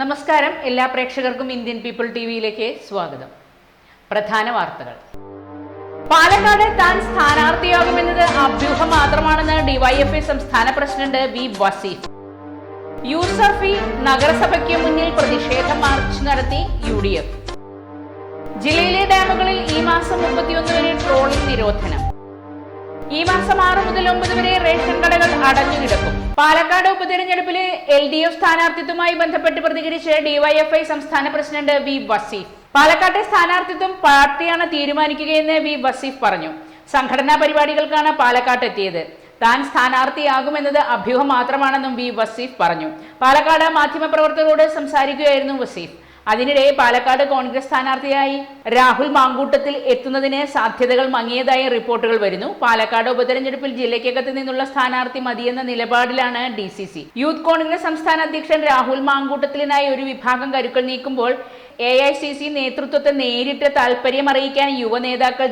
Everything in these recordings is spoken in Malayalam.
നമസ്കാരം. എല്ലാ പ്രേക്ഷകർക്കും ഇന്ത്യൻ പീപ്പിൾ ടി വിയിലേക്ക് സ്വാഗതം. പ്രധാന വാർത്തകൾ. പാലക്കാട് താൻ സ്ഥാനാർത്ഥിയാകുമെന്നത് അഭ്യൂഹം മാത്രമാണെന്ന് ഡിവൈഎഫ്ഐ സംസ്ഥാന പ്രസിഡന്റ് വി വസീഫ് യൂസഫി നഗരസഭയ്ക്ക് മുന്നിൽ പ്രതിഷേധ മാർച്ച് നടത്തി യു ഡി എഫ്. ജില്ലയിലെ ഡാമുകളിൽ ഈ മാസം മുപ്പത്തിയൊന്ന് വരെ ട്രോളിംഗ് നിരോധനം. ഈ മാസം ആറ് മുതൽ ഒമ്പത് വരെ റേഷൻ കടകൾ അടഞ്ഞുകിടക്കും. പാലക്കാട് ഉപതെരഞ്ഞെടുപ്പിലെ എൽ ഡി എഫ് സ്ഥാനാർത്ഥിത്വമായി ബന്ധപ്പെട്ട് പ്രതികരിച്ച് ഡിവൈഎഫ്ഐ സംസ്ഥാന പ്രസിഡന്റ് വി വസീഫ്. പാലക്കാട്ടെ സ്ഥാനാർത്ഥിത്വം പാർട്ടിയാണ് തീരുമാനിക്കുകയെന്ന് വി വസീഫ് പറഞ്ഞു. സംഘടനാ പരിപാടികൾക്കാണ് പാലക്കാട്ട് എത്തിയത്. താൻ സ്ഥാനാർത്ഥിയാകുമെന്നത് അഭ്യൂഹം മാത്രമാണെന്നും വി വസീഫ് പറഞ്ഞു. പാലക്കാട് മാധ്യമപ്രവർത്തകരോട് സംസാരിക്കുകയായിരുന്നു വസീഫ്. അതിനിടെ പാലക്കാട് കോൺഗ്രസ് സ്ഥാനാർത്ഥിയായി രാഹുൽ മാങ്കൂട്ടത്തിൽ എത്തുന്നതിന് സാധ്യതകൾ മങ്ങിയതായി റിപ്പോർട്ടുകൾ വരുന്നു. പാലക്കാട് ഉപതെരഞ്ഞെടുപ്പിൽ ജില്ലയ്ക്കകത്ത് നിന്നുള്ള സ്ഥാനാർത്ഥി മതിയെന്ന നിലപാടിലാണ് D C C. Youth Congress സംസ്ഥാന അധ്യക്ഷൻ രാഹുൽ മാങ്കൂട്ടത്തിലിനായി ഒരു വിഭാഗം കരുക്കൾ നീക്കുമ്പോൾ എ ഐ സി സി നേതൃത്വത്തെ നേരിട്ട് താൽപര്യം അറിയിക്കാൻ യുവ നേതാക്കൾ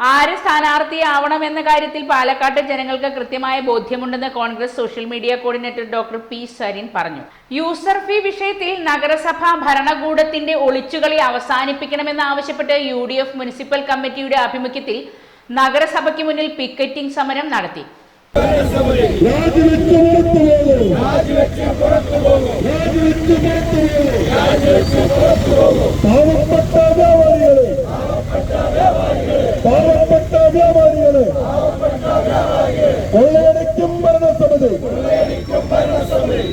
ദില്ലിയിൽ സ്ഥാനാർത്ഥിയാവണം എന്ന കാര്യത്തിൽ പാലക്കാട്ട് ജനങ്ങൾക്ക് കൃത്യമായ ബോധ്യമുണ്ടെന്ന് Congress social media coordinator doctor P Sarin പറഞ്ഞു. യൂസർ ഫീ വിഷയത്തിൽ നഗരസഭ ഭരണകൂടത്തിന്റെ ഒളിച്ചുകളി അവസാനിപ്പിക്കണമെന്ന് ആവശ്യപ്പെട്ട് യു ഡി എഫ് മുനിസിപ്പൽ കമ്മിറ്റിയുടെ ആഭിമുഖ്യത്തിൽ നഗരസഭയ്ക്ക് മുന്നിൽ പിക്കറ്റിംഗ് സമരം നടത്തി വ്യാപാരികളെ പാവപ്പെട്ട വ്യാപാരികളെ കൊള്ളയടിക്കും ഭരണസമിതി.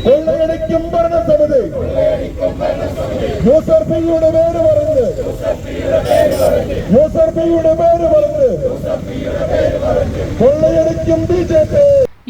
കൊള്ളയടിക്കും ഭരണസമിതി. യൂസർ ഫിയുടെ പേര് പറഞ്ഞ്. യൂസർ ഫിയുടെ പേര് പറഞ്ഞ്. കൊള്ളയടിക്കും B J P.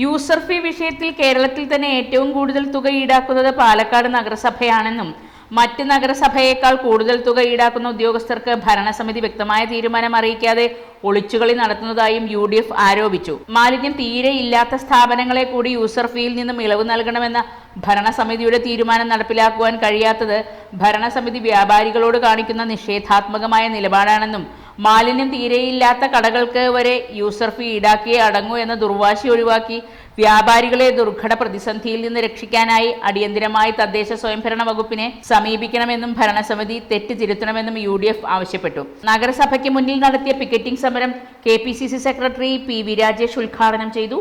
User fee വിഷയത്തിൽ കേരളത്തിൽ തന്നെ ഏറ്റവും കൂടുതൽ തുക ഈടാക്കുന്നത് പാലക്കാട് നഗരസഭയാണെന്നും മറ്റ് നഗരസഭയേക്കാൾ കൂടുതൽ തുക ഈടാക്കുന്ന ഉദ്യോഗസ്ഥർക്ക് ഭരണസമിതി വ്യക്തമായ തീരുമാനം അറിയിക്കാതെ ഒളിച്ചുകളി നടത്തുന്നതായും യു ഡി എഫ് ആരോപിച്ചു. മാലിന്യം തീരെ ഇല്ലാത്ത സ്ഥാപനങ്ങളെ കൂടി യൂസർ ഫീയിൽ നിന്നും ഇളവ് നൽകണമെന്ന ഭരണസമിതിയുടെ തീരുമാനം നടപ്പിലാക്കുവാൻ കഴിയാത്തത് ഭരണസമിതി വ്യാപാരികളോട് കാണിക്കുന്ന നിഷേധാത്മകമായ നിലപാടാണെന്നും മാലിന്യം തീരെയില്ലാത്ത കടകൾക്ക് വരെ യൂസർ ഫീ ഈടാക്കിയേ അടങ്ങൂ എന്ന ദുർവാശി ഒഴിവാക്കി വ്യാപാരികളെ ദുർഘട പ്രതിസന്ധിയിൽ നിന്ന് രക്ഷിക്കാനായി അടിയന്തിരമായി തദ്ദേശ സ്വയംഭരണ വകുപ്പിനെ സമീപിക്കണമെന്നും ഭരണസമിതി തെറ്റ് തിരുത്തണമെന്നും യു ഡി എഫ് ആവശ്യപ്പെട്ടു. നഗരസഭയ്ക്ക് മുന്നിൽ നടത്തിയ പിക്കറ്റിംഗ് സമരം K P C C secretary P V Rajesh ഉദ്ഘാടനം ചെയ്തു.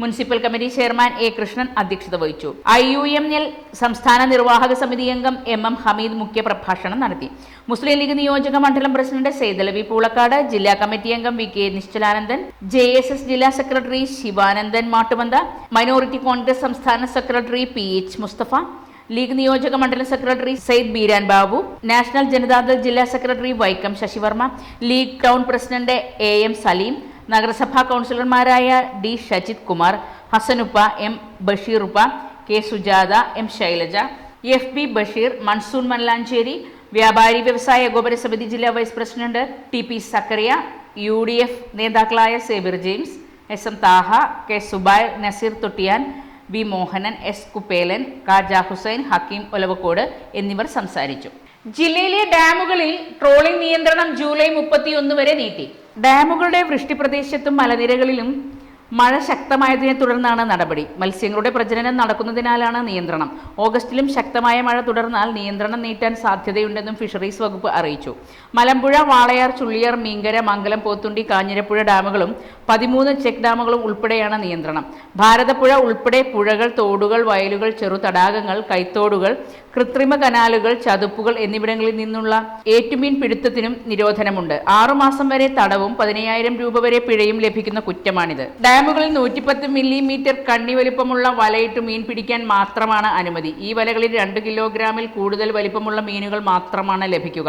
Municipal committee chairman A Krishnan അധ്യക്ഷത വഹിച്ചു. ഐ യു എം എൽ സംസ്ഥാന നിർവാഹക സമിതി അംഗം എം എം ഹമീദ് മുഖ്യ പ്രഭാഷണം നടത്തി. മുസ്ലിം ലീഗ് നിയോജക മണ്ഡലം പ്രസിഡന്റ് സെയ്തലവി പൂളക്കാട് ജില്ലാ കമ്മിറ്റി അംഗം V K Nischalanandan J S S ജില്ലാ സെക്രട്ടറി ശിവാനന്ദൻ മാട്ടുമന്ത മൈനോറിറ്റി കോൺഗ്രസ് സംസ്ഥാന secretary P H Mustafa league നിയോജക മണ്ഡലം സെക്രട്ടറി സയ്യിദ് ബീരാൻ ബാബു നാഷണൽ ജനതാദൾ ജില്ലാ secretary Vaikom Sasivarma league town president A M Salim നഗരസഭാ കൗൺസിലർമാരായ D Shajith Kumar Hasanuppa M Basheeruppa K Sujatha M Shailaja F B Basheer monsoon Mallancheri വ്യാപാരി വ്യവസായ ഏകോപന സമിതി ജില്ലാ vice president T P Zakaria U D F നേതാക്കളായ Sabir James S M Taha K Subai Naseer Thottiyan V Mohanan S Kuppelan Kaja Hussain Hakeem Olavakkode എന്നിവർ സംസാരിച്ചു. ജില്ലയിലെ ഡാമുകളിൽ ട്രോളിംഗ് നിയന്ത്രണം ജൂലൈ മുപ്പത്തിയൊന്ന് വരെ നീട്ടി. ഡാമുകളുടെ വൃഷ്ടിപ്രദേശത്തും മലനിരകളിലും മഴ ശക്തമായതിനെ തുടർന്നാണ് നടപടി. മത്സ്യങ്ങളുടെ പ്രജനനം നടക്കുന്നതിനാലാണ് നിയന്ത്രണം. ഓഗസ്റ്റിലും ശക്തമായ മഴ തുടർന്നാൽ നിയന്ത്രണം നീട്ടാൻ സാധ്യതയുണ്ടെന്നും ഫിഷറീസ് വകുപ്പ് അറിയിച്ചു. മലമ്പുഴ വാളയാർ ചുള്ളിയാർ മീങ്കര മംഗലം പോത്തുണ്ടി കാഞ്ഞിരപ്പുഴ ഡാമുകളും പതിമൂന്ന് ചെക്ക് ഡാമുകളും ഉൾപ്പെടെയാണ് നിയന്ത്രണം. ഭാരതപ്പുഴ ഉൾപ്പെടെ പുഴകൾ തോടുകൾ വയലുകൾ ചെറു തടാകങ്ങൾ കൈത്തോടുകൾ കൃത്രിമ കനാലുകൾ ചതുപ്പുകൾ എന്നിവിടങ്ങളിൽ നിന്നുള്ള ഏറ്റുമീൻ പിടുത്തത്തിനും നിരോധനമുണ്ട്. ആറുമാസം വരെ തടവും പതിനയ്യായിരം രൂപ വരെ പിഴയും ലഭിക്കുന്ന കുറ്റമാണിത്. ഡാമുകളിൽ നൂറ്റിപ്പത്ത് മില്ലിമീറ്റർ കണ്ണി വലിപ്പമുള്ള വലയിട്ട് മീൻ പിടിക്കാൻ മാത്രമാണ് അനുമതി. ഈ വലകളിൽ രണ്ട് കിലോഗ്രാമിൽ കൂടുതൽ വലിപ്പമുള്ള മീനുകൾ മാത്രമാണ് ലഭിക്കുക.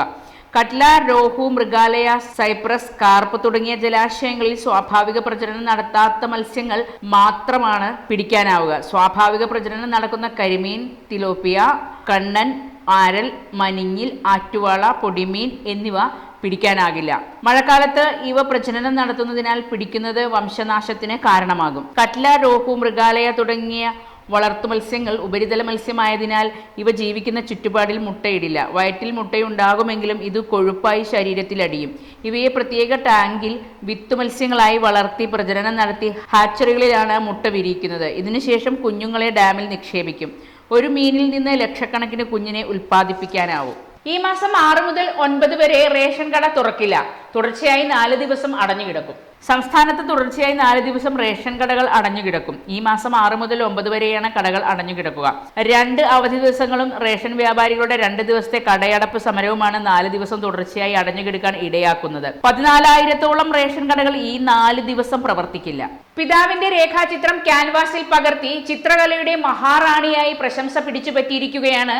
കട്ല രോഹു മൃഗാലയ സൈപ്രസ് കാർപ്പ് തുടങ്ങിയ ജലാശയങ്ങളിൽ സ്വാഭാവിക പ്രജനനം നടത്താത്ത മത്സ്യങ്ങൾ മാത്രമാണ് പിടിക്കാനാവുക. സ്വാഭാവിക പ്രജനനം നടക്കുന്ന കരിമീൻ തിലോപ്പിയ കണ്ണൻ ആരൽ മനിഞ്ഞിൽ ആറ്റുവാള പൊടിമീൻ എന്നിവ പിടിക്കാനാകില്ല. മഴക്കാലത്ത് ഇവ പ്രജനനം നടത്തുന്നതിനാൽ പിടിക്കുന്നത് വംശനാശത്തിന് കാരണമാകും. കട്ല രോഹു മൃഗാലയ തുടങ്ങിയ വളർത്തു മത്സ്യങ്ങൾ ഉപരിതല മത്സ്യമായതിനാൽ ഇവ ജീവിക്കുന്ന ചുറ്റുപാടിൽ മുട്ടയിടില്ല. വയറ്റിൽ മുട്ടയുണ്ടാകുമെങ്കിലും ഇത് കൊഴുപ്പായി ശരീരത്തിലടിയും ഇവയെ പ്രത്യേക ടാങ്കിൽ വിത്തു മത്സ്യങ്ങളായി വളർത്തി പ്രജനനം നടത്തി ഹാച്ചറികളിലാണ് മുട്ട വിരിയിക്കുന്നത്. ഇതിനുശേഷം കുഞ്ഞുങ്ങളെ ഡാമിൽ നിക്ഷേപിക്കും. ഒരു മീനിൽ നിന്ന് ലക്ഷക്കണക്കിന് കുഞ്ഞിനെ ഉൽപ്പാദിപ്പിക്കാനാവും. ഈ മാസം ആറ് മുതൽ ഒൻപത് വരെ റേഷൻ കട തുറക്കില്ല. തുടർച്ചയായി നാല് ദിവസം അടഞ്ഞുകിടക്കും. സംസ്ഥാനത്ത് തുടർച്ചയായി നാല് ദിവസം റേഷൻ കടകൾ അടഞ്ഞുകിടക്കും. ഈ മാസം ആറ് മുതൽ ഒമ്പത് വരെയാണ് കടകൾ അടഞ്ഞുകിടക്കുക. രണ്ട് അവധി ദിവസങ്ങളും റേഷൻ വ്യാപാരികളുടെ രണ്ട് ദിവസത്തെ കടയടപ്പ് സമരവുമാണ് നാല് ദിവസം തുടർച്ചയായി അടഞ്ഞുകിടക്കാൻ ഇടയാക്കുന്നത്. പതിനാലായിരത്തോളം റേഷൻ കടകൾ ഈ നാല് ദിവസം പ്രവർത്തിക്കില്ല. പിതാവിന്റെ രേഖാചിത്രം ക്യാൻവാസിൽ പകർത്തി ചിത്രകലയുടെ മഹാറാണിയായി പ്രശംസ പിടിച്ചുപറ്റിയിരിക്കുകയാണ്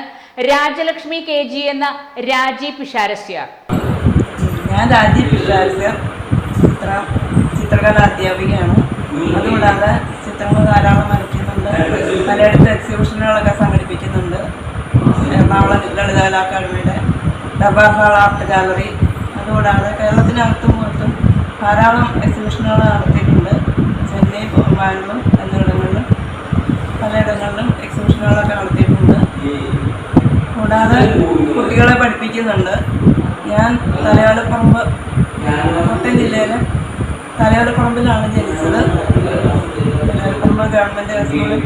രാജലക്ഷ്മി കെ ജി എന്ന രാജി പിഷാരസ്യ. ഞാൻ രാജീവ് പിഷാരസ്യ. ചിത്ര ചിത്രകലാ അധ്യാപികയാണ് അതുകൂടാതെ ചിത്രങ്ങൾ ധാരാളം വരയ്ക്കുന്നുണ്ട്. പലയിടത്ത് എക്സിബിഷനുകളൊക്കെ സംഘടിപ്പിക്കുന്നുണ്ട്. എറണാകുളം ലളിതകലാ അക്കാദമിയുടെ ഡബാർ ഹാൾ ആർട്ട് ഗാലറി. അതുകൂടാതെ കേരളത്തിനകത്തും പുറത്തും ധാരാളം എക്സിബിഷനുകൾ നടത്തിയിട്ടുണ്ട്. ചെന്നൈ ബാംഗ്ലൂർ എന്നിവിടങ്ങളിലും പലയിടങ്ങളിലും എക്സിബിഷനുകളൊക്കെ നടത്തിയിട്ടുണ്ട്. കൂടാതെ കുട്ടികളെ പഠിപ്പിക്കുന്നുണ്ട്. ഞാൻ തലയാളപ്പറമ്പ് കോട്ടയം ജില്ലയിലെ തലയോലപ്പറമ്പിലാണ് ജനിച്ചത്. തലയോലപ്പറമ്പ് ഗവൺമെന്റ് സ്കൂളിൽ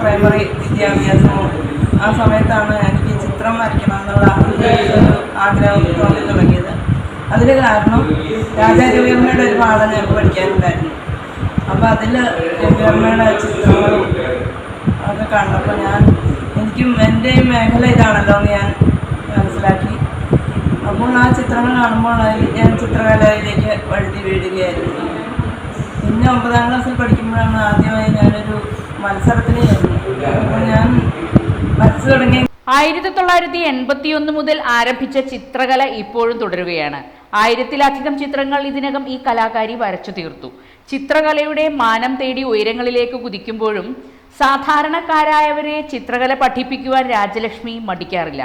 പ്രൈമറി വിദ്യാഭ്യാസവും ആ സമയത്താണ് എനിക്ക് ചിത്രം വരയ്ക്കണമെന്നുള്ള ആഗ്രഹം തോന്നി തുടങ്ങിയത്. അതിന് കാരണം രാജാ രവിയമ്മയുടെ ഒരു പാഠം ഞങ്ങൾക്ക് പഠിക്കാനുണ്ടായിരുന്നു. അപ്പോൾ അതിൽ രവിയമ്മയുടെ ചിത്രങ്ങളും അതൊക്കെ കണ്ടപ്പോൾ ഞാൻ എനിക്കും എന്റെയും മേഖല ഇതാണല്ലോ എന്ന് ഞാൻ മനസ്സിലാക്കി. അപ്പോൾ ആ ചിത്രങ്ങൾ കാണുമ്പോൾ ഞാൻ ചിത്രകലയിലേക്ക് വഴുതി വീഴുകയായിരുന്നു. പിന്നെ ഒമ്പതാം ക്ലാസ്സിൽ പഠിക്കുമ്പോഴാണ് ആദ്യമായി ഞാനൊരു മത്സരത്തിന് അപ്പോൾ ഞാൻ വരച്ചു തുടങ്ങി. ആയിരത്തി തൊള്ളായിരത്തി എൺപത്തി ഒന്ന് മുതൽ ആരംഭിച്ച ചിത്രകല ഇപ്പോഴും തുടരുകയാണ്. ആയിരത്തിലധികം ചിത്രങ്ങൾ ഇതിനകം ഈ കലാകാരി വരച്ചു തീർത്തു. ചിത്രകലയുടെ മാനം തേടി ഉയരങ്ങളിലേക്ക് കുതിക്കുമ്പോഴും സാധാരണക്കാരായവരെ ചിത്രകല പഠിപ്പിക്കുവാൻ Rajalakshmi മടിക്കാറില്ല.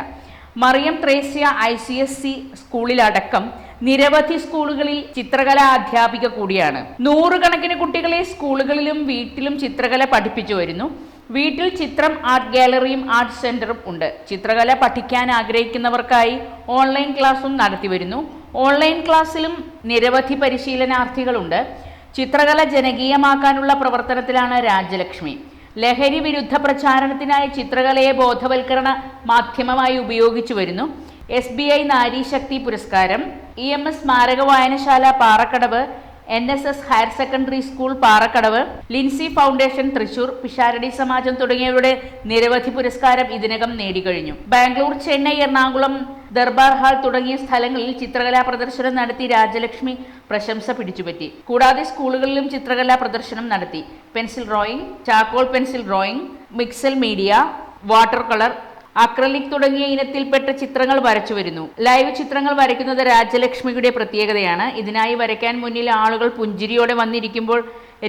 Mariam Thresia I C S C സ്കൂളിലടക്കം നിരവധി സ്കൂളുകളിൽ ചിത്രകല അധ്യാപിക കൂടിയാണ്. നൂറുകണക്കിന് കുട്ടികളെ സ്കൂളുകളിലും വീട്ടിലും ചിത്രകല പഠിപ്പിച്ചു വരുന്നു. വീട്ടിൽ ചിത്രം ആർട്ട് ഗാലറിയും ആർട്ട് സെന്ററും ഉണ്ട്. ചിത്രകല പഠിക്കാൻ ആഗ്രഹിക്കുന്നവർക്കായി ഓൺലൈൻ ക്ലാസ്സും നടത്തി വരുന്നു. ഓൺലൈൻ ക്ലാസ്സിലും നിരവധി പരിശീലനാർത്ഥികളുണ്ട്. ചിത്രകല ജനകീയമാക്കാനുള്ള പ്രവർത്തനത്തിലാണ് രാജലക്ഷ്മി. ലഹരി വിരുദ്ധ പ്രചാരണത്തിനായി ചിത്രകലയെ ബോധവൽക്കരണ മാധ്യമമായി ഉപയോഗിച്ചു വരുന്നു. എസ് ബി ഐ നാരീശക്തി പുരസ്കാരം ഇ എം എസ് സ്മാരക വായനശാല Parakkadavu N S S higher secondary school Parakkadavu Lincy foundation Thrissur Pisharody Samajam തുടങ്ങിയവരുടെ നിരവധി പുരസ്കാരം ഇതിനകം നേടിക്കഴിഞ്ഞു. ബാംഗ്ലൂർ ചെന്നൈ എറണാകുളം ദർബാർ ഹാൾ തുടങ്ങിയ സ്ഥലങ്ങളിൽ ചിത്രകലാ പ്രദർശനം നടത്തി രാജലക്ഷ്മി പ്രശംസ പിടിച്ചുപറ്റി. കൂടാതെ സ്കൂളുകളിലും ചിത്രകലാ പ്രദർശനം നടത്തി. Pencil drawing charcoal pencil drawing mixed media water colour acrylic തുടങ്ങിയ ഇനത്തിൽപ്പെട്ട ചിത്രങ്ങൾ വരച്ചു വരുന്നു. ലൈവ് ചിത്രങ്ങൾ വരയ്ക്കുന്നത് രാജലക്ഷ്മിയുടെ പ്രത്യേകതയാണ്. ഇതിനായി വരയ്ക്കാൻ മുന്നിൽ ആളുകൾ പുഞ്ചിരിയോടെ വന്നിരിക്കുമ്പോൾ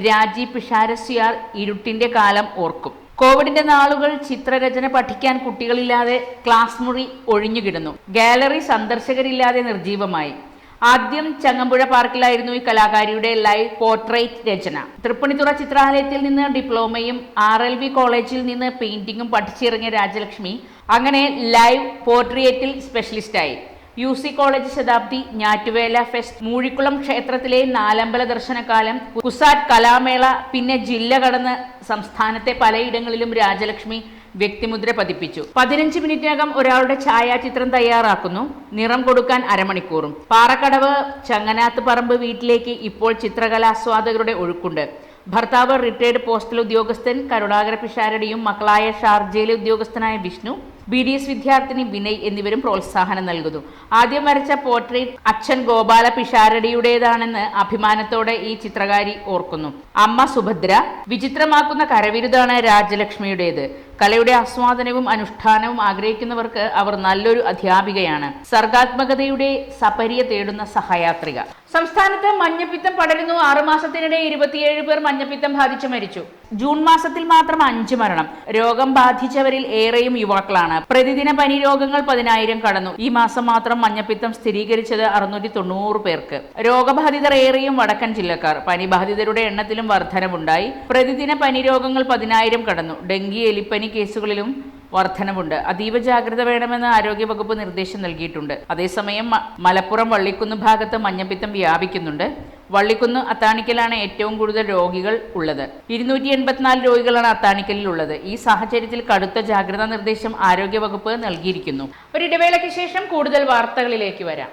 രാജി പിഷാരസ്യാർ ഇരുട്ടിന്റെ കാലം ഓർക്കും. കോവിഡിന്റെ നാളുകൾ ചിത്രരചന പഠിക്കാൻ കുട്ടികളില്ലാതെ ക്ലാസ് മുറി ഒഴിഞ്ഞുകിടന്നു. ഗാലറി സന്ദർശകരില്ലാതെ നിർജീവമായി ആദ്യം ചങ്ങമ്പുഴ പാർക്കിലായിരുന്നു ഈ കലാകാരിയുടെ ലൈവ് പോർട്രേറ്റ് രചന. തൃപ്പണിത്തുറ ചിത്രാലയത്തിൽ നിന്ന് ഡിപ്ലോമയും ആർ എൽ വി കോളേജിൽ നിന്ന് പെയിന്റിങ്ങും പഠിച്ചിറങ്ങിയ രാജലക്ഷ്മി അങ്ങനെ ലൈവ് പോർട്രേറ്റിൽ സ്പെഷ്യലിസ്റ്റായി. യു സി കോളേജ് ശതാബ്ദി ഞാറ്റുവേല ഫെസ്റ്റ് മൂഴിക്കുളം ക്ഷേത്രത്തിലെ നാലമ്പല ദർശനകാലം കുസാറ്റ് കലാമേള പിന്നെ ജില്ല കടന്ന് സംസ്ഥാനത്തെ പലയിടങ്ങളിലും രാജലക്ഷ്മി വ്യക്തിമുദ്ര പതിപ്പിച്ചു. പതിനഞ്ച് മിനിറ്റിനകം ഒരാളുടെ ഛായാചിത്രം തയ്യാറാക്കുന്നു. നിറം കൊടുക്കാൻ അരമണിക്കൂറും. പാറക്കടവ് ചങ്ങനാത്ത് പറമ്പ് വീട്ടിലേക്ക് ഇപ്പോൾ ചിത്രകലാസ്വാദകരുടെ ഒഴുക്കുണ്ട്. ഭർത്താവ് റിട്ടയർഡ് പോസ്റ്റൽ ഉദ്യോഗസ്ഥൻ കരുണാകര പിഷാരടിയും മക്കളായ ഷാർജയിലെ ഉദ്യോഗസ്ഥനായ വിഷ്ണു ബി ഡി എസ് വിദ്യാർത്ഥിനി വിനയ് എന്നിവരും പ്രോത്സാഹനം നൽകുന്നു. ആദ്യം വരച്ച പോർട്രേറ്റ് അച്ഛൻ ഗോപാല പിഷാരടിയുടേതാണെന്ന് അഭിമാനത്തോടെ ഈ ചിത്രകാരി ഓർക്കുന്നു. അമ്മ സുഭദ്ര വിചിത്രമാക്കുന്ന കരവിരുതാണ് രാജലക്ഷ്മിയുടേത്. കലയുടെ ആസ്വാദനവും അനുഷ്ഠാനവും ആഗ്രഹിക്കുന്നവർക്ക് അവർ നല്ലൊരു അധ്യാപികയാണ്. സർഗാത്മകതയുടെ സപര്യ തേടുന്ന സഹയാത്രിക. സംസ്ഥാനത്ത് മഞ്ഞപ്പിത്തം പടരുന്നു. ആറുമാസത്തിനിടെ ഇരുപത്തിയേഴ് പേർ മഞ്ഞപ്പിത്തം ബാധിച്ചു മരിച്ചു. ജൂൺ മാസത്തിൽ മാത്രം അഞ്ച് മരണം. രോഗം ബാധിച്ചവരിൽ ഏറെയും യുവാക്കളാണ്. പ്രതിദിന പനി രോഗങ്ങൾ പതിനായിരം കടന്നു. ഈ മാസം മാത്രം മഞ്ഞപ്പിത്തം സ്ഥിരീകരിച്ചത് അറുന്നൂറ്റി തൊണ്ണൂറ് പേർക്ക്. രോഗബാധിതർ ഏറെയും വടക്കൻ ജില്ലക്കാർ. പനിബാധിതരുടെ എണ്ണത്തിലും വർധനവുണ്ടായി. പ്രതിദിന പനി രോഗങ്ങൾ പതിനായിരം കടന്നു. ഡെങ്കി എലിപ്പനി കേസുകളിലും വർധനവുണ്ട്. അതീവ ജാഗ്രത വേണമെന്ന് ആരോഗ്യവകുപ്പ് നിർദ്ദേശം നൽകിയിട്ടുണ്ട്. അതേസമയം മലപ്പുറം വള്ളിക്കുന്ന് ഭാഗത്ത് മഞ്ഞപ്പിത്തം വ്യാപിക്കുന്നുണ്ട്. വള്ളിക്കുന്ന് അത്താണിക്കലാണ് ഏറ്റവും കൂടുതൽ രോഗികൾ ഉള്ളത്. ഇരുന്നൂറ്റി എൺപത്തിനാല് രോഗികളാണ് അത്താണിക്കലിൽ ഉള്ളത് ഈ സാഹചര്യത്തിൽ കടുത്ത ജാഗ്രതാ നിർദ്ദേശം ആരോഗ്യവകുപ്പ് നൽകിയിരിക്കുന്നു. ഒരു ഇടവേളയ്ക്ക് ശേഷം കൂടുതൽ വാർത്തകളിലേക്ക് വരാം.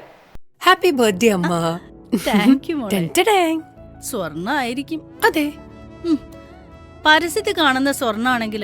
ഹാപ്പി ബർത്ത്ഡേ അമ്മ. താങ്ക് യു സ്വർണ ആയിരിക്കും അതെ. പരസ്യത്തിൽ കാണുന്ന സ്വർണാണെങ്കിൽ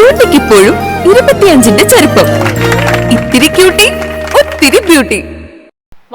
ക്യൂട്ടിക്ക് ഇപ്പോഴും ഇരുപത്തിയഞ്ചിന്റെ ചെറുപ്പം ഇത്തിരി ക്യൂട്ടി ഒത്തിരി ബ്യൂട്ടി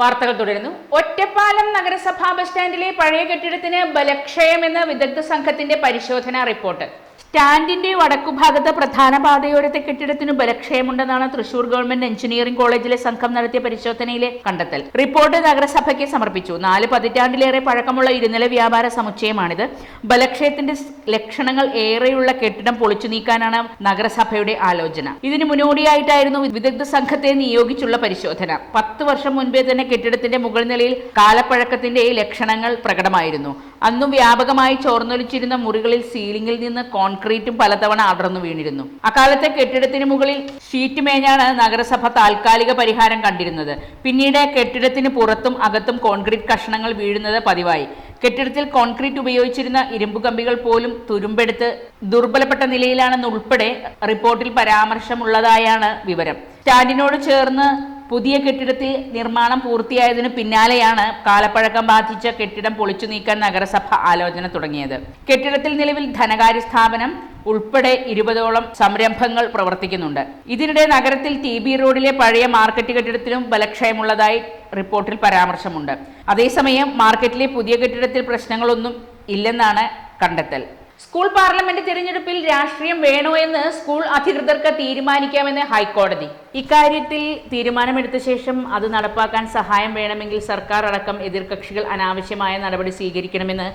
വാർത്തകൾ തുടരുന്നു. ഒറ്റപ്പാലം നഗരസഭാ ബസ് സ്റ്റാൻഡിലെ പഴയ കെട്ടിടത്തിന് ബലക്ഷയമെന്ന വിദഗ്ധ സംഘത്തിന്റെ പരിശോധനാ റിപ്പോർട്ട്. സ്റ്റാൻഡിന്റെ വടക്കുഭാഗത്ത് പ്രധാന പാതയോരത്തെ കെട്ടിടത്തിന് ബലക്ഷയമുണ്ടെന്നാണ് തൃശൂർ ഗവൺമെന്റ് എഞ്ചിനീയറിംഗ് കോളേജിലെ സംഘം നടത്തിയ പരിശോധനയിലെ കണ്ടെത്തൽ. റിപ്പോർട്ട് നഗരസഭയ്ക്ക് സമർപ്പിച്ചു. നാല് പതിറ്റാണ്ടിലേറെ പഴക്കമുള്ള ഇരുനില വ്യാപാര സമുച്ചയമാണിത്. ബലക്ഷയത്തിന്റെ ലക്ഷണങ്ങൾ ഏറെയുള്ള കെട്ടിടം പൊളിച്ചു നീക്കാനാണ് നഗരസഭയുടെ ആലോചന. ഇതിന് മുന്നോടിയായിട്ടായിരുന്നു വിദഗ്ധ സംഘത്തെ നിയോഗിച്ചുള്ള പരിശോധന. പത്ത് വർഷം മുൻപേ തന്നെ കെട്ടിടത്തിന്റെ മുകൾ നിലയിൽ കാലപ്പഴക്കത്തിന്റെ ലക്ഷണങ്ങൾ പ്രകടമായിരുന്നു. അന്നും വ്യാപകമായി ചോർന്നൊലിച്ചിരുന്ന മുറികളിൽ സീലിംഗിൽ നിന്ന് കോൺക്രീറ്റും പലതവണ അടർന്നു വീണിരുന്നു. അക്കാലത്തെ കെട്ടിടത്തിന് മുകളിൽ ഷീറ്റ് മേഞ്ഞാണ് നഗരസഭ താൽക്കാലിക പരിഹാരം കണ്ടിരുന്നത്. പിന്നീട് കെട്ടിടത്തിന് പുറത്തും അകത്തും കോൺക്രീറ്റ് കഷണങ്ങൾ വീഴുന്നത് പതിവായി. കെട്ടിടത്തിൽ കോൺക്രീറ്റ് ഉപയോഗിച്ചിരുന്ന ഇരുമ്പ് കമ്പികൾ പോലും തുരുമ്പെടുത്ത് ദുർബലപ്പെട്ട നിലയിലാണെന്നുൾപ്പെടെ റിപ്പോർട്ടിൽ പരാമർശമുള്ളതായാണ് വിവരം. സ്റ്റാൻഡിനോട് ചേർന്ന് പുതിയ കെട്ടിടത്തിൽ നിർമ്മാണം പൂർത്തിയായതിനു പിന്നാലെയാണ് കാലപ്പഴക്കം ബാധിച്ച കെട്ടിടം പൊളിച്ചു നീക്കാൻ നഗരസഭ ആലോചന തുടങ്ങിയത്. കെട്ടിടത്തിൽ നിലവിൽ ധനകാര്യ സ്ഥാപനം ഉൾപ്പെടെ ഇരുപതോളം സംരംഭങ്ങൾ പ്രവർത്തിക്കുന്നുണ്ട്. ഇതിനിടെ നഗരത്തിൽ ടി ബി റോഡിലെ പഴയ മാർക്കറ്റ് കെട്ടിടത്തിലും ബലക്ഷയമുള്ളതായി റിപ്പോർട്ടിൽ പരാമർശമുണ്ട്. അതേസമയം മാർക്കറ്റിലെ പുതിയ കെട്ടിടത്തിൽ പ്രശ്നങ്ങളൊന്നും ഇല്ലെന്നാണ് കണ്ടെത്തൽ. സ്കൂൾ പാർലമെന്റ് തിരഞ്ഞെടുപ്പിൽ രാഷ്ട്രീയം വേണോ എന്ന് സ്കൂൾ അധികൃതർക്ക് തീരുമാനിക്കാമെന്ന് ഹൈക്കോടതി. ഇക്കാര്യത്തിൽ തീരുമാനമെടുത്ത ശേഷം അത് നടപ്പാക്കാൻ സഹായം വേണമെങ്കിൽ സർക്കാർ അടക്കം എതിർകക്ഷികൾ അനാവശ്യമായ നടപടി സ്വീകരിക്കണമെന്ന്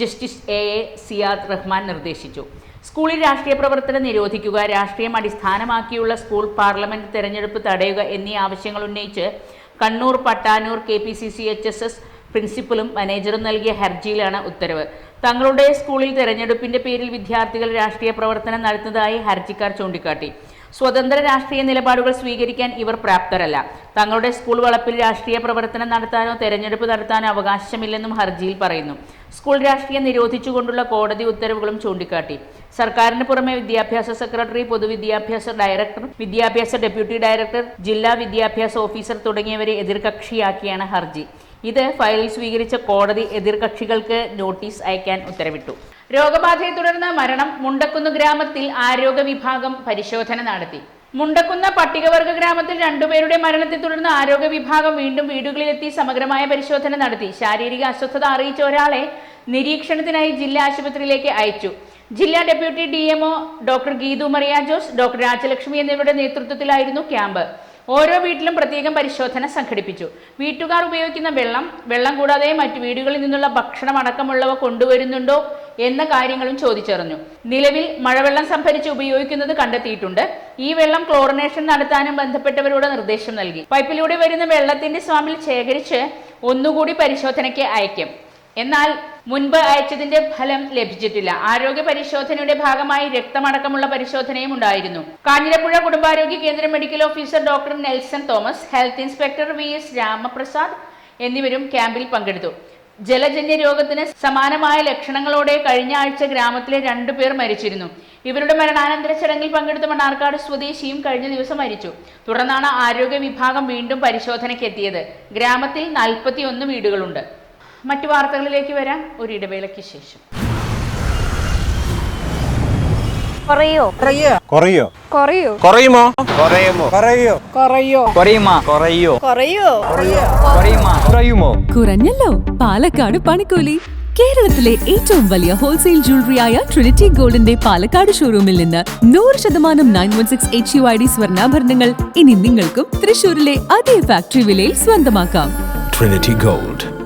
justice A A Ziyad Rahman നിർദ്ദേശിച്ചു. സ്കൂളിൽ രാഷ്ട്രീയ പ്രവർത്തനം നിരോധിക്കുക രാഷ്ട്രീയം അടിസ്ഥാനമാക്കിയുള്ള സ്കൂൾ പാർലമെന്റ് തെരഞ്ഞെടുപ്പ് തടയുക എന്നീ ആവശ്യങ്ങൾ ഉന്നയിച്ച് Kannur Pattanur K P C H S S S പ്രിൻസിപ്പലും മാനേജറും നൽകിയ ഹർജിയിലാണ് ഉത്തരവ്. തങ്ങളുടെ സ്കൂളിൽ തെരഞ്ഞെടുപ്പിന്റെ പേരിൽ വിദ്യാർത്ഥികൾ രാഷ്ട്രീയ പ്രവർത്തനം നടത്തുന്നതായി ഹർജിക്കാർ ചൂണ്ടിക്കാട്ടി. സ്വതന്ത്ര രാഷ്ട്രീയ നിലപാടുകൾ സ്വീകരിക്കാൻ ഇവർ പ്രാപ്തരല്ല. തങ്ങളുടെ സ്കൂൾ വളപ്പിൽ രാഷ്ട്രീയ പ്രവർത്തനം നടത്താനോ തെരഞ്ഞെടുപ്പ് നടത്താനോ അവകാശമില്ലെന്നും ഹർജിയിൽ പറയുന്നു. സ്കൂൾ രാഷ്ട്രീയം നിരോധിച്ചുകൊണ്ടുള്ള കോടതി ഉത്തരവുകളും ചൂണ്ടിക്കാട്ടി. സർക്കാരിന് പുറമെ വിദ്യാഭ്യാസ സെക്രട്ടറി പൊതുവിദ്യാഭ്യാസ ഡയറക്ടർ വിദ്യാഭ്യാസ ഡെപ്യൂട്ടി ഡയറക്ടർ ജില്ലാ വിദ്യാഭ്യാസ ഓഫീസർ തുടങ്ങിയവരെ എതിർകക്ഷിയാക്കിയാണ് ഹർജി. ഇത് ഫയലിൽ സ്വീകരിച്ച കോടതി എതിർകക്ഷികൾക്ക് നോട്ടീസ് അയക്കാൻ ഉത്തരവിട്ടു. രോഗബാധയെ തുടർന്ന് മരണം മുണ്ടക്കുന്ന് ഗ്രാമത്തിൽ ആരോഗ്യ വിഭാഗം പരിശോധന നടത്തി. മുണ്ടക്കുന്ന പട്ടികവർഗ ഗ്രാമത്തിൽ രണ്ടുപേരുടെ മരണത്തെ തുടർന്ന് ആരോഗ്യ വിഭാഗം വീണ്ടും വീടുകളിലെത്തി സമഗ്രമായ പരിശോധന നടത്തി. ശാരീരിക അസ്വസ്ഥത അറിയിച്ച ഒരാളെ നിരീക്ഷണത്തിനായി ജില്ലാ ആശുപത്രിയിലേക്ക് അയച്ചു. ജില്ലാ deputy D doctor Geethu Maria Jose doctor Rajalakshmi എന്നിവരുടെ നേതൃത്വത്തിലായിരുന്നു ക്യാമ്പ്. ഓരോ വീട്ടിലും പ്രത്യേകം പരിശോധന സംഘടിപ്പിച്ചു. വീട്ടുകാർ ഉപയോഗിക്കുന്ന വെള്ളം വെള്ളം കൂടാതെ മറ്റു വീടുകളിൽ നിന്നുള്ള ഭക്ഷണം അടക്കമുള്ളവ കൊണ്ടുവരുന്നുണ്ടോ എന്ന കാര്യങ്ങളും ചോദിച്ചറിഞ്ഞു. നിലവിൽ മഴവെള്ളം സംഭരിച്ച് ഉപയോഗിക്കുന്നത് കണ്ടെത്തിയിട്ടുണ്ട്. ഈ വെള്ളം ക്ലോറിനേഷൻ നടത്താനും ബന്ധപ്പെട്ടവരോട് നിർദ്ദേശം നൽകി. പൈപ്പിലൂടെ വരുന്ന വെള്ളത്തിന്റെ സ്വാമിൽ ശേഖരിച്ച് ഒന്നുകൂടി പരിശോധനയ്ക്ക് അയക്കും എന്നാൽ മുൻപ് അയച്ചതിന്റെ ഫലം ലഭിച്ചിട്ടില്ല. ആരോഗ്യ പരിശോധനയുടെ ഭാഗമായി രക്തമടക്കമുള്ള പരിശോധനയും ഉണ്ടായിരുന്നു. കാഞ്ഞിരപ്പുഴ കുടുംബാരോഗ്യ കേന്ദ്ര medical officer doctor Nelson Thomas health inspector V S Ramaprasad എന്നിവരും ക്യാമ്പിൽ പങ്കെടുത്തു. ജലജന്യ രോഗത്തിന് സമാനമായ ലക്ഷണങ്ങളോടെ കഴിഞ്ഞ ആഴ്ച ഗ്രാമത്തിലെ രണ്ടു പേർ മരിച്ചിരുന്നു. ഇവരുടെ മരണാനന്തര ചടങ്ങിൽ പങ്കെടുത്ത മണ്ണാർക്കാട് സ്വദേശിയും കഴിഞ്ഞ ദിവസം മരിച്ചു. തുടർന്നാണ് ആരോഗ്യ വിഭാഗം വീണ്ടും പരിശോധനയ്ക്ക് എത്തിയത് ഗ്രാമത്തിൽ നാൽപ്പത്തിയൊന്ന് വീടുകളുണ്ട്. മറ്റു വാർത്തകളിലേക്ക് വരാം ഒരു ഇടവേളയ്ക്ക് ശേഷം. കുറയോ? കുറയോ? കുറയോ? കുറയുമോ? കുറയുമോ? കുറയോ? കുറയോ? കുറയുമാ? കുറയോ? കുറയോ? കുറയുമാ? കുറയുമോ? കുറഞ്ഞല്ലോ. പാലക്കാട് പണിക്കൂലി. കേരളത്തിലെ ഏറ്റവും വലിയ ഹോൾസെയിൽ ജ്വല്ലറിയായ ട്രിനിറ്റി ഗോൾഡിന്റെ പാലക്കാട് ഷോറൂമിൽ നിന്ന് നൂറ് ശതമാനം nine one six H U I D സ്വർണാഭരണങ്ങൾ ഇനി നിങ്ങൾക്കും തൃശൂരിലെ അതേ ഫാക്ടറി വിലയിൽ സ്വന്തമാക്കാം. Trinity Gold,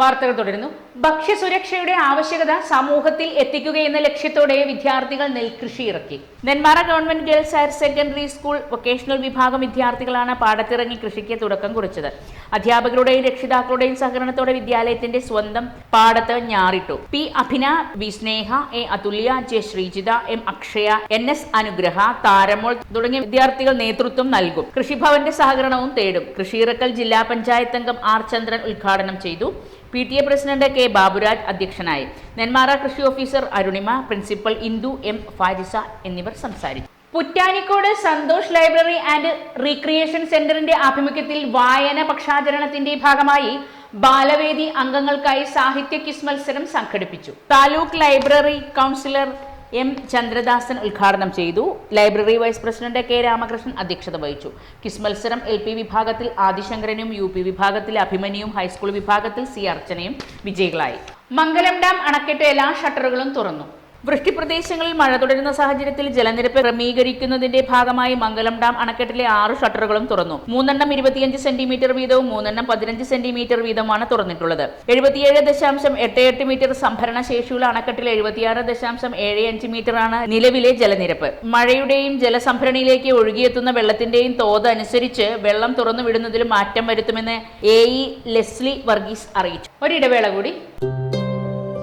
വാർത്തകൾ തുടരുന്നു. ഭക്ഷ്യസുരക്ഷയുടെ ആവശ്യകത സമൂഹത്തിൽ എത്തിക്കുകയെന്ന ലക്ഷ്യത്തോടെ വിദ്യാർത്ഥികൾ നെൽകൃഷി ഇറക്കി. Nenmara government girls higher secondary school vocational വിഭാഗം വിദ്യാർത്ഥികളാണ് പാടത്തിറങ്ങി കൃഷിക്ക് തുടക്കം കുറിച്ചത്. അധ്യാപകരുടെയും രക്ഷിതാക്കളുടെയും സഹകരണത്തോടെ വിദ്യാലയത്തിന്റെ സ്വന്തം പാടത്ത് ഞാറിട്ടു. P Abhina V Sneha A Athulya J Sreejitha M Akshaya N S Anugraha Taramol തുടങ്ങിയ വിദ്യാർത്ഥികൾ നേതൃത്വം നൽകും. കൃഷിഭവന്റെ സഹകരണവും തേടും. കൃഷിയിറക്കൽ ജില്ലാ പഞ്ചായത്ത് അംഗം ആർ ചന്ദ്രൻ ഉദ്ഘാടനം ചെയ്തു. P T A president K Baburaj അധ്യക്ഷനായി. നെന്മാറ കൃഷി officer Arunima principal Indu M Farisa എന്നിവർ സംസാരിച്ചു. Puttanikkode Santhosh library and recreation സെന്ററിന്റെ ആഭിമുഖ്യത്തിൽ വായന പക്ഷാചരണത്തിന്റെ ഭാഗമായി ബാലവേദി അംഗങ്ങൾക്കായി സാഹിത്യ കിസ് മത്സരം സംഘടിപ്പിച്ചു. Taluk library councillor M Chandradasan ഉദ്ഘാടനം ചെയ്തു. Library vice president K Ramakrishnan അധ്യക്ഷത വഹിച്ചു. കിസ് മത്സരം എൽ പി വിഭാഗത്തിൽ ആദിശങ്കരനും യു പി വിഭാഗത്തിൽ അഭിമന്യും ഹൈസ്കൂൾ വിഭാഗത്തിൽ സി അർച്ചനയും വിജയികളായി. മംഗലം ഡാം അണക്കെട്ട് എല്ലാ ഷട്ടറുകളും തുറന്നു. വൃഷ്ടിപ്രദേശങ്ങളിൽ മഴ തുടരുന്ന സാഹചര്യത്തിൽ ജലനിരപ്പ് ക്രമീകരിക്കുന്നതിന്റെ ഭാഗമായി മംഗലം ഡാം അണക്കെട്ടിലെ ആറ് ഷട്ടറുകളും തുറന്നു. മൂന്നെണ്ണം ഇരുപത്തിയഞ്ച് സെന്റിമീറ്റർ വീതവും മൂന്നെണ്ണം പതിനഞ്ച് സെന്റിമീറ്റർ വീതവുമാണ് തുറന്നിട്ടുള്ളത്. എഴുപത്തിയേഴ് ദശാംശം എട്ട് എട്ട് മീറ്റർ സംഭരണ ശേഷിയുള്ള അണക്കെട്ടിൽ എഴുപത്തിയാറ് ദശാംശം ഏഴ് അഞ്ച് മീറ്ററാണ് നിലവിലെ ജലനിരപ്പ്. മഴയുടെയും ജലസംഭരണിയിലേക്ക് ഒഴുകിയെത്തുന്ന വെള്ളത്തിന്റെയും തോത് അനുസരിച്ച് വെള്ളം തുറന്നു വിടുന്നതിൽ മാറ്റം വരുത്തുമെന്ന് എ ഇ ലെസ്ലി വർഗീസ് അറിയിച്ചു. ഒരിടവേള കൂടി.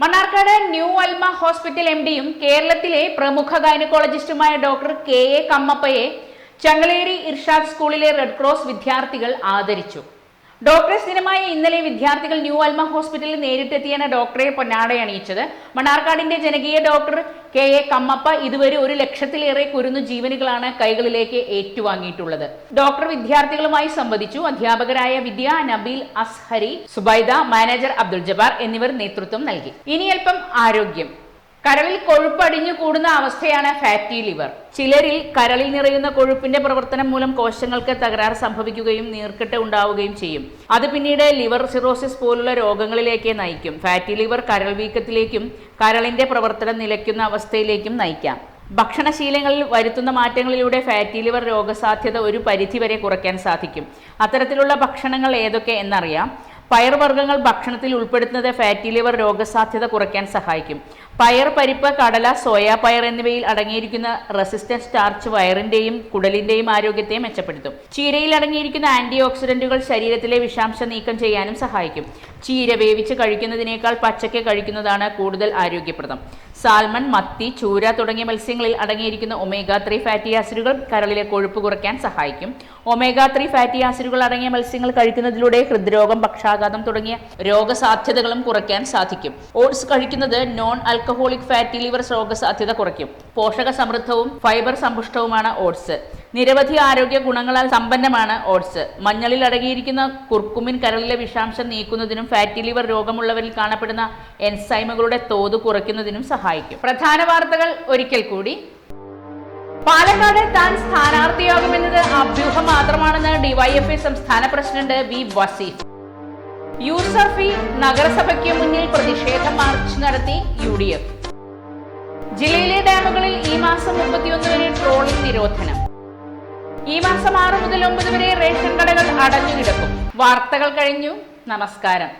Mannarkkad new Alma hospital M ഡിയും കേരളത്തിലെ പ്രമുഖ ഗൈനക്കോളജിസ്റ്റുമായ ഡോക്ടർ കെ എ കമ്മപ്പയെ ചങ്ങലേരി ഇർഷാദ് സ്കൂളിലെ റെഡ് ക്രോസ് വിദ്യാർത്ഥികൾ ആദരിച്ചു. ഡോക്ടേഴ്സ് ദിനമായ ഇന്നലെ വിദ്യാർത്ഥികൾ ന്യൂ അൽമ ഹോസ്പിറ്റലിൽ നേരിട്ടെത്തിയാണ് ഡോക്ടറെ പൊന്നാടയണിയിച്ചത് മണ്ണാർക്കാടിന്റെ ജനകീയ ഡോക്ടർ കെ എ കമ്മപ്പ ഇതുവരെ ഒരു ലക്ഷത്തിലേറെ കുരുന്നു ജീവനുകളാണ് കൈകളിലേക്ക് ഏറ്റുവാങ്ങിയിട്ടുള്ളത്. ഡോക്ടർ വിദ്യാർത്ഥികളുമായി സംവദിച്ചു. അധ്യാപകരായ വിദ്യ നബീൽ അസ്ഹരി സുബൈദ മാനേജർ അബ്ദുൾ ജബാർ എന്നിവർ നേതൃത്വം നൽകി. ഇനി അല്പം ആരോഗ്യം. കരളിൽ കൊഴുപ്പ് അടിഞ്ഞു കൂടുന്ന അവസ്ഥയാണ് ഫാറ്റി ലിവർ ചിലരിൽ കരളിൽ നിറയുന്ന കൊഴുപ്പിന്റെ പ്രവർത്തനം മൂലം കോശങ്ങൾക്ക് തകരാർ സംഭവിക്കുകയും നീർക്കെട്ട് ഉണ്ടാവുകയും ചെയ്യും. അത് പിന്നീട് ലിവർ സിറോസിസ് പോലുള്ള രോഗങ്ങളിലേക്ക് നയിക്കും. ഫാറ്റി ലിവർ കരൾ വീക്കത്തിലേക്കും കരളിന്റെ പ്രവർത്തനം നിലയ്ക്കുന്ന അവസ്ഥയിലേക്കും നയിക്കാം. ഭക്ഷണശീലങ്ങളിൽ വരുത്തുന്ന മാറ്റങ്ങളിലൂടെ ഫാറ്റി ലിവർ രോഗസാധ്യത ഒരു പരിധിവരെ കുറയ്ക്കാൻ സാധിക്കും. അത്തരത്തിലുള്ള ഭക്ഷണങ്ങൾ ഏതൊക്കെ എന്നറിയാം. പയർവർഗങ്ങൾ ഭക്ഷണത്തിൽ ഉൾപ്പെടുത്തുന്നത് ഫാറ്റി ലിവർ രോഗസാധ്യത കുറയ്ക്കാൻ സഹായിക്കും. പയർ പരിപ്പ് കടല സോയാ പയർ എന്നിവയിൽ അടങ്ങിയിരിക്കുന്ന റെസിസ്റ്റന്റ് സ്റ്റാർച്ച് വയറിന്റെയും കുടലിന്റെയും ആരോഗ്യത്തെ മെച്ചപ്പെടുത്തും. ചീരയിൽ അടങ്ങിയിരിക്കുന്ന ആന്റി ഓക്സിഡന്റുകൾ ശരീരത്തിലെ വിഷാംശം നീക്കം ചെയ്യാനും സഹായിക്കും. ചീര വേവിച്ച് കഴിക്കുന്നതിനേക്കാൾ പച്ചയ്ക്ക് കഴിക്കുന്നതാണ് കൂടുതൽ ആരോഗ്യപ്രദം. സാൽമൺ മത്തി ചൂര തുടങ്ങിയ മത്സ്യങ്ങളിൽ അടങ്ങിയിരിക്കുന്ന ഒമേഗ ത്രീ ഫാറ്റി ആസിഡുകൾ കരളിലെ കൊഴുപ്പ് കുറയ്ക്കാൻ സഹായിക്കും. ഒമേഗ ത്രീ ഫാറ്റി ആസിഡുകൾ അടങ്ങിയ മത്സ്യങ്ങൾ കഴിക്കുന്നതിലൂടെ ഹൃദ്രോഗം പക്ഷാഘാതം തുടങ്ങിയ രോഗസാധ്യതകളും കുറയ്ക്കാൻ സാധിക്കും. ഓട്സ് കഴിക്കുന്നത് നോൺ ആൽക്കഹോളിക് ഫാറ്റി ലിവർ രോഗസാധ്യത കുറയ്ക്കും. പോഷക സമൃദ്ധവും ഫൈബർ സമ്പുഷ്ടവുമാണ് ഓട്സ്. നിരവധി ആരോഗ്യ ഗുണങ്ങളാൽ സമ്പന്നമാണ് ഓട്സ്. മഞ്ഞളിൽ അടങ്ങിയിരിക്കുന്ന കുർക്കുമിൻ കരളിലെ വിഷാംശം നീക്കുന്നതിനും ഫാറ്റി ലിവർ രോഗമുള്ളവരിൽ കാണപ്പെടുന്ന എൻസൈമുകളുടെ തോത് കുറയ്ക്കുന്നതിനും സഹായിക്കും. പ്രധാന വാർത്തകൾ ഒരിക്കൽ കൂടി. പാലക്കാട് താൻ സ്ഥാനാർത്ഥിയാകുമെന്നത് അഭ്യൂഹം മാത്രമാണെന്ന് ഡിവൈഎഫ്ഐ സംസ്ഥാന പ്രസിഡന്റ് വി വസീഫ്. യൂസഫി നഗരസഭയ്ക്ക് മുന്നിൽ പ്രതിഷേധ മാർച്ച് നടത്തി യു ഡി എഫ് ജില്ലയിലെ ഡാമുകളിൽ ഈ മാസം മുപ്പത്തിയൊന്ന് വരെ ട്രോളിംഗ് നിരോധനം. ഈ മാസം ആറ് മുതൽ ഒമ്പത് വരെ റേഷൻ കടകൾ അടഞ്ഞു കിടക്കും വാർത്തകൾ കഴിഞ്ഞു. നമസ്കാരം.